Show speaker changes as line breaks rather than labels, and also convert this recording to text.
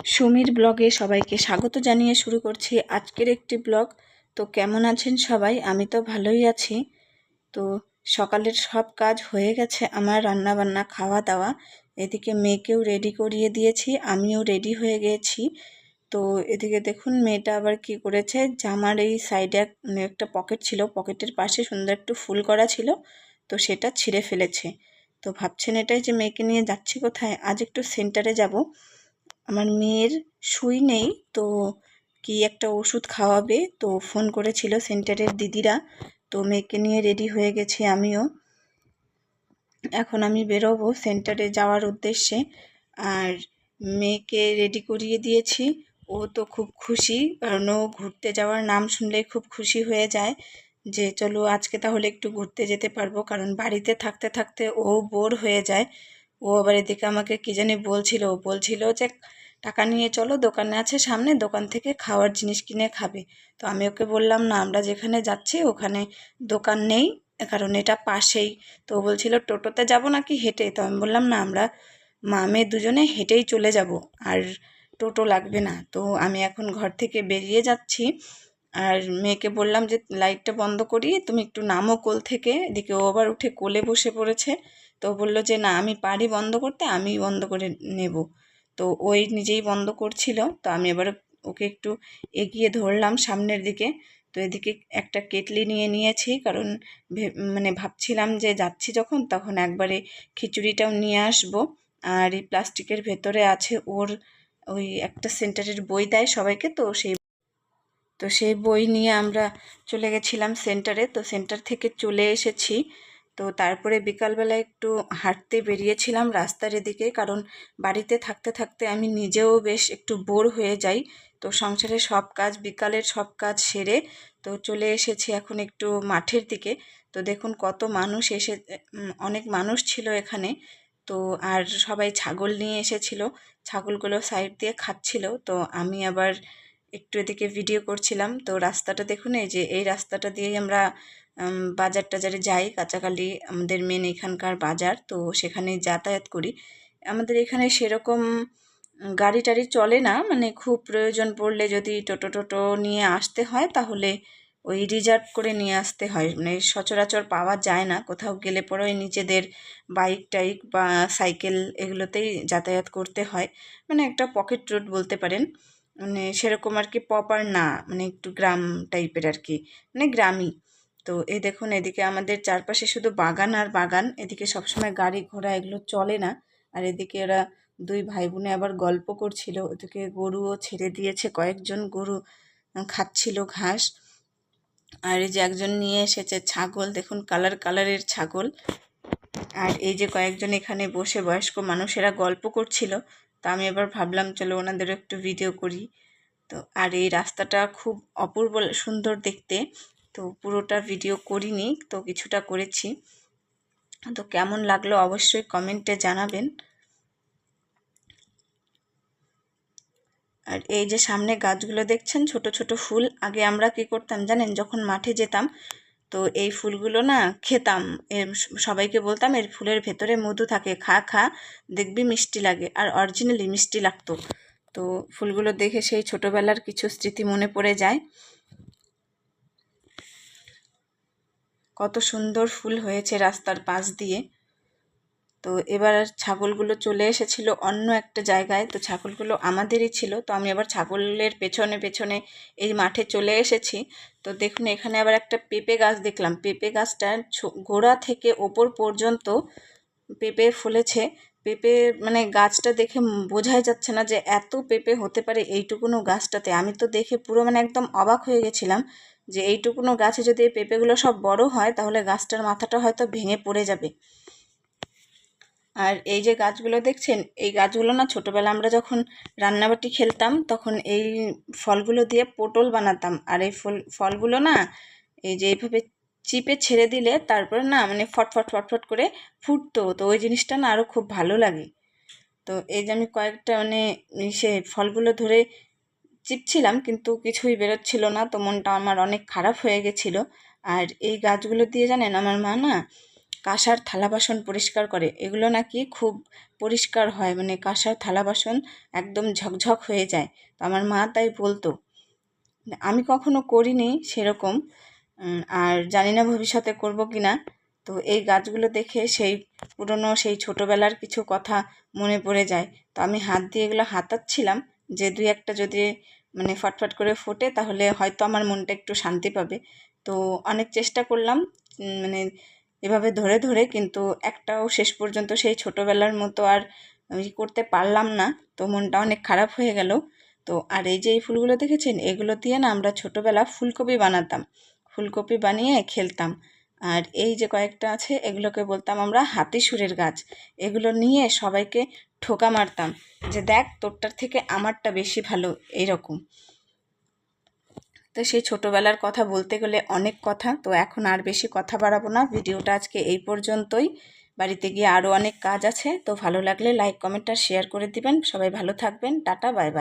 সুমির ব্লগে সবাইকে স্বাগত জানিয়ে শুরু করছি আজকের একটি ব্লগ। তো কেমন আছেন সবাই? আমি তো ভালোই আছি। তো সকালের সব কাজ হয়ে গেছে আমার রান্না বান্না খাওয়া দাওয়া এদিকে মেয়েকেও রেডি করিয়ে দিয়েছি, আমিও রেডি হয়ে গিয়েছি তো এদিকে দেখুন মেয়েটা আবার কি করেছে, জামার এই সাইডে মানে একটা পকেট ছিল পকেটের পাশে সুন্দর একটু ফুল করা ছিল, তো সেটা ছিঁড়ে ফেলেছে। তো ভাবছেন এটাই যে মেয়েকে নিয়ে যাচ্ছি কোথায়? আজ একটু সেন্টারে যাব। আমার মেয়ের সুই নেই, তো কি একটা ওষুধ খাওয়াবে? তো ফোন করেছিল সেন্টারের দিদিরা, তো মেয়েকে নিয়ে রেডি হয়ে গেছি আমিও। এখন আমি বেরোবো সেন্টারে যাওয়ার উদ্দেশ্যে। আর মেয়েকে রেডি করিয়ে দিয়েছি। ও তো খুব খুশি, কারণ ও ঘুরতে যাওয়ার নাম শুনলেই খুব খুশি হয়ে যায় যে, চলো আজকে তাহলে একটু ঘুরতে যেতে পারব। কারণ বাড়িতে থাকতে থাকতে ও বোর হয়ে যায়। ও আবার এদিকে আমাকে কী জানি বলছিল বলছিল যে টাকা নিয়ে চলো, দোকানে আছে সামনে, দোকান থেকে খাওয়ার জিনিস কিনে খাবে। তো আমি ওকে বললাম, না, আমরা যেখানে যাচ্ছি ওখানে দোকান নেই কারণ এটা পাশেই। তো বলছিল, টোটোতে যাব নাকি হেঁটে? তো আমি বললাম, না, আমরা মা মেয়ে দুজনে হেঁটেই চলে যাব, আর টোটো লাগবে না। তো আমি এখন ঘর থেকে বেরিয়ে যাচ্ছি, আর মেয়েকে বললাম যে, লাইটটা বন্ধ করি, তুমি একটু নামো কোল থেকে। এদিকে ও আবার উঠে কোলে বসে পড়েছে। তো বলল যে, না, আমি পারি বন্ধ করতে আমি বন্ধ করে নেব। তো ওই নিজেই বন্ধ করছিল। তো আমি এবার ওকে একটু এগিয়ে ধরলাম সামনের দিকে। তো এদিকে একটা কেটলি নিয়ে নিয়েছি, কারণ মানে ভাবছিলাম যে যাচ্ছি যখন, তখন একবারে খিচুড়িটাও নিয়ে আসব। আর এই প্লাস্টিকের ভেতরে আছে ওর ওই একটা সেন্টারের বই দেয় সবাইকে, তো সেই তো সেই বই নিয়ে আমরা চলে গেছিলাম সেন্টারে। তো সেন্টার থেকে চলে এসেছি। তো তারপরে বিকালবেলা একটু হাঁটতে বেরিয়েছিলাম রাস্তার এদিকে, কারণ বাড়িতে থাকতে থাকতে আমি নিজেও বেশ একটু বোর হয়ে যাই। তো সংসারের সব কাজ, বিকালের সব কাজ সেরে তো চলে এসেছি এখন একটু মাঠের দিকে। তো দেখুন কত মানুষ এসে অনেক মানুষ ছিল এখানে। তো আর সবাই ছাগল নিয়ে এসেছিল, ছাগলগুলো সাইড দিয়ে খাচ্ছিল। তো আমি আবার একটু এদিকে ভিডিও করছিলাম। তো রাস্তাটা দেখুন, এই যে, এই রাস্তাটা দিয়েই আমরা বাজার টাজারে যাই। কাঁচাকালি আমাদের মেন এখানকার বাজার। তো সেখানে যাতায়াত করি। আমাদের এখানে সেরকম গাড়ি টাড়ি চলে না। মানে খুব প্রয়োজন পড়লে যদি টোটো টোটো নিয়ে আসতে হয়, তাহলে ওই রিজার্ভ করে নিয়ে আসতে হয়। মানে সচরাচর পাওয়া যায় না। কোথাও গেলে পরে ওই নিজেদের বাইক টাইক বা সাইকেল এগুলোতেই যাতায়াত করতে হয়। মানে একটা পকেট রোড বলতে পারেন। মানে সেরকম আর কি প্রপার না। মানে একটু গ্রাম টাইপের আর কি। মানে গ্রামই। তো এই দেখুন, এদিকে আমাদের চারপাশে শুধু বাগান আর বাগান। এদিকে সবসময় গাড়ি ঘোড়া এগুলো চলে না। আর এদিকে এরা দুই ভাই বোনে আবার গল্প করছিল। ওদিকে গরুও ছেড়ে দিয়েছে, কয়েকজন গরু খাচ্ছিল ঘাস। আর এই যে একজন নিয়ে এসেছে ছাগল, দেখুন কালার কালারের ছাগল। আর এই যে কয়েকজন এখানে বসে বয়স্ক মানুষেরা গল্প করছিল। তা আমি এবার ভাবলাম, চলো ওনাদেরও একটু ভিডিও করি। তো, আর এই রাস্তাটা খুব অপূর্ব সুন্দর দেখতে। তো পুরোটা ভিডিও করিনি, তো কিছুটা করেছি। তো কেমন লাগল অবশ্যই কমেন্টে জানাবেন। আর এই যে সামনে গাছগুলো দেখছেন, ছোট ছোট ফুল। আগে আমরা কি করতাম জানেন, যখন মাঠে যেতাম, তো এই ফুলগুলো না খেতাম। এর সবাইকে বলতাম, এর ফুলের ভেতরে মধু থাকে, খা খা, দেখবি মিষ্টি লাগে। আর অরিজিনালি মিষ্টি লাগতো। তো ফুলগুলো দেখে সেই ছোটোবেলার কিছু স্মৃতি মনে পড়ে যায়। কত সুন্দর ফুল হয়েছে রাস্তার পাশ দিয়ে। তো এবার ছাগলগুলো চলে এসেছিল অন্য একটা জায়গায়। তো ছাগলগুলো আমাদেরই ছিল। তো আমি আবার ছাগলের পেছনে পেছনে এই মাঠে চলে এসেছি। তো দেখুন, এখানে আবার একটা পেঁপে গাছ দেখলাম। পেঁপে গাছটা গোড়া থেকে ওপর পর্যন্ত পেঁপে ফুলেছে। পেঁপে মানে গাছটা দেখে বোঝাই যাচ্ছে না যে এত পেঁপে হতে পারে এইটুকুনো গাছটাতে। আমি তো দেখে পুরো মানে একদম অবাক হয়ে গেছিলাম যে এইটুকুনো গাছে যদি এই পেঁপেগুলো সব বড় হয়, তাহলে গাছটার মাথাটা হয়তো ভেঙে পড়ে যাবে। আর এই যে গাছগুলো দেখছেন, এই গাছগুলো না ছোটোবেলা আমরা যখন রান্নাবাটি খেলতাম, তখন এই ফলগুলো দিয়ে পটল বানাতাম। আর এই ফল, ফলগুলো না এই যে এইভাবে চিপে ছেড়ে দিলে তারপরে না মানে ফটফট ফটফট করে ফুটতো। তো ওই জিনিসটা না আরও খুব ভালো লাগে। তো এই যে আমি কয়েকটা মানে সে ফলগুলো ধরে চিপছিলাম, কিন্তু কিছুই বেরোচ্ছিল না। তো মনটা আমার অনেক খারাপ হয়ে গেছিল। আর এই গাছগুলো দিয়ে জানেন, আমার মা না কাঁসার থালা বাসন পরিষ্কার করে। এগুলো নাকি খুব পরিষ্কার হয় মানে কাঁসার থালা বাসন একদম ঝকঝক হয়ে যায়। তো আমার মা তাই বলতো, আমি কখনো করিনি সেরকম আর জানি না ভবিষ্যতে করব কি না। তো এই গাছগুলো দেখে সেই পুরনো, সেই ছোটোবেলার কিছু কথা মনে পড়ে যায়। তো আমি হাত দিয়ে এগুলো হাতাচ্ছিলাম। যে দুই একটা যদি মানে ফটফট করে ফোটে, তাহলে হয়তো আমার মনটা একটু শান্তি পাবে। তো অনেক চেষ্টা করলাম মানে এভাবে ধরে ধরে, কিন্তু একটাও শেষ পর্যন্ত সেই ছোটোবেলার মতো আর করতে পারলাম না। তো মনটা অনেক খারাপ হয়ে গেল। তো আর এই যে এই ফুলগুলো দেখেছেন? এগুলো দিয়ে না আমরা ছোটোবেলা ফুলকপি বানাতাম। ফুলকপি বানিয়ে খেলতাম। আর এই যে কয়েকটা আছে, এগুলোকে বলতাম আমরা হাতি সুরের গাছ। এগুলো নিয়ে সবাইকে ঠোকা মারতাম যে, দেখ, তোরটার থেকে আমারটা বেশি ভালো। এইরকম তো সেই ছোটোবেলার কথা বলতে গেলে অনেক কথা। তো এখন আর বেশি কথা বাড়াবো না। ভিডিওটা আজকে এই পর্যন্তই। বাড়িতে গিয়ে আরও অনেক কাজ আছে। তো ভালো লাগলে লাইক, কমেন্ট আর শেয়ার করে দিবেন। সবাই ভালো থাকবেন। Tata, bye bye.